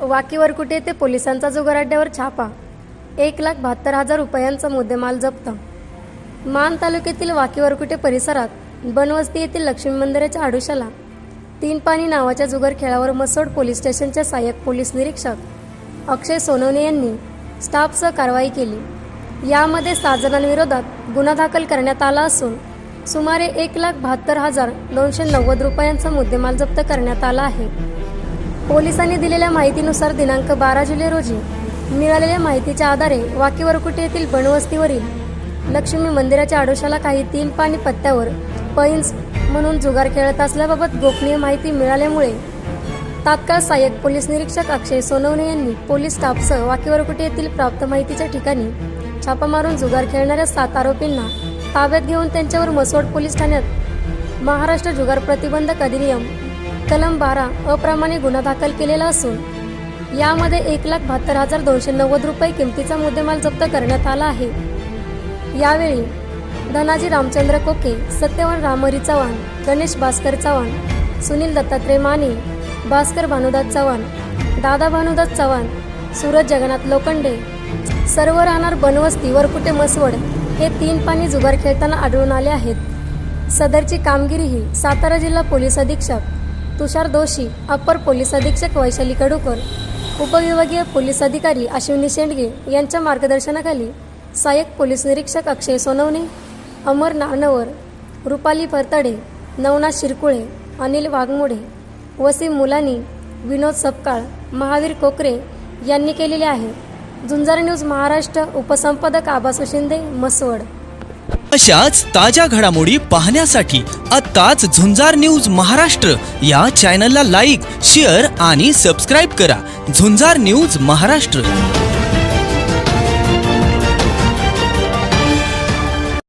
वाकीवरकुटे येथे पोलिसांचा जुगार अड्ड्यावर छापा? एक लाख बहात्तर हजार रुपयांचा मुद्देमाल जप्त. मान तालुक्यातील वाकीवरकुटे परिसरात बनवस्ती येथील लक्ष्मी मंदिराच्या आडुशाला तीन पाणी नावाच्या जुगार खेळावर मसोड पोलीस स्टेशनचे सहाय्यक पोलीस निरीक्षक अक्षय सोनवणे यांनी स्टाफसह कारवाई केली. यामध्ये सात जणांविरोधात गुन्हा दाखल करण्यात आला असून सुमारे एक लाख बहात्तर हजार दोनशे नव्वद रुपयांचा मुद्देमाल जप्त करण्यात आला आहे. पोलिसांनी दिलेल्या माहितीनुसार दिनांक बारा जुलै रोजी मिळालेल्या माहितीच्या आधारे वाकीवरकुटे येथील बनवस्तीवरील लक्ष्मी मंदिराच्या आडोशाला काही तीन पाणी पत्त्यावर पैंज म्हणून जुगार खेळत असल्याबाबत गोपनीय माहिती मिळाल्यामुळे तात्काळ सहाय्यक पोलीस निरीक्षक अक्षय सोनवणे यांनी पोलीस स्टाफसह वाकीवरकुटे येथील प्राप्त माहितीच्या ठिकाणी छापा मारून जुगार खेळणाऱ्या सात आरोपींना ताब्यात घेऊन त्यांच्यावर मसवड पोलीस ठाण्यात महाराष्ट्र जुगार प्रतिबंधक अधिनियम कलम बारा अप्रमाणे गुन्हा दाखल केलेला असून यामध्ये एक लाख बहात्तर हजार दोनशे नव्वद रुपये किमतीचा मुद्देमाल जप्त करण्यात आला आहे. यावेळी धनाजी रामचंद्र कोके सत्यवान रामहरी चव्हाण गणेश भास्कर चव्हाण सुनील दत्तात्रय माने भास्कर भानुदास चव्हाण दादा भानुदास चव्हाण सूरज जगन्नाथ लोखंडे सर्व राहणार बनवस्ती वरकुटे मसवड हे तीन पाणी जुगार खेळताना आढळून आले आहेत. सदरची कामगिरी ही सातारा जिल्हा पोलीस अधीक्षक तुषार दोशी अप्पर पोलीस अधीक्षक वैशाली कडूकर उपविभागीय पोलीस अधिकारी अश्विनी शेंडगे यांच्या मार्गदर्शनाखाली सहाय्यक पोलीस निरीक्षक अक्षय सोनवणे अमर नानवर रुपाली फरतडे नवनाथ शिरकुळे अनिल वाघमोडे वसीम मुलानी विनोद सपकाळ महावीर कोकरे यांनी केलेले आहे. झुंजार न्यूज महाराष्ट्र उपसंपादक आबासू शिंदे मसवड अशाच ताज्या घडामोडी पाहण्यासाठी आत्ताच झुंजार न्यूज महाराष्ट्र या चॅनलला लाईक शेअर आणि सबस्क्राईब करा. झुंजार न्यूज महाराष्ट्र.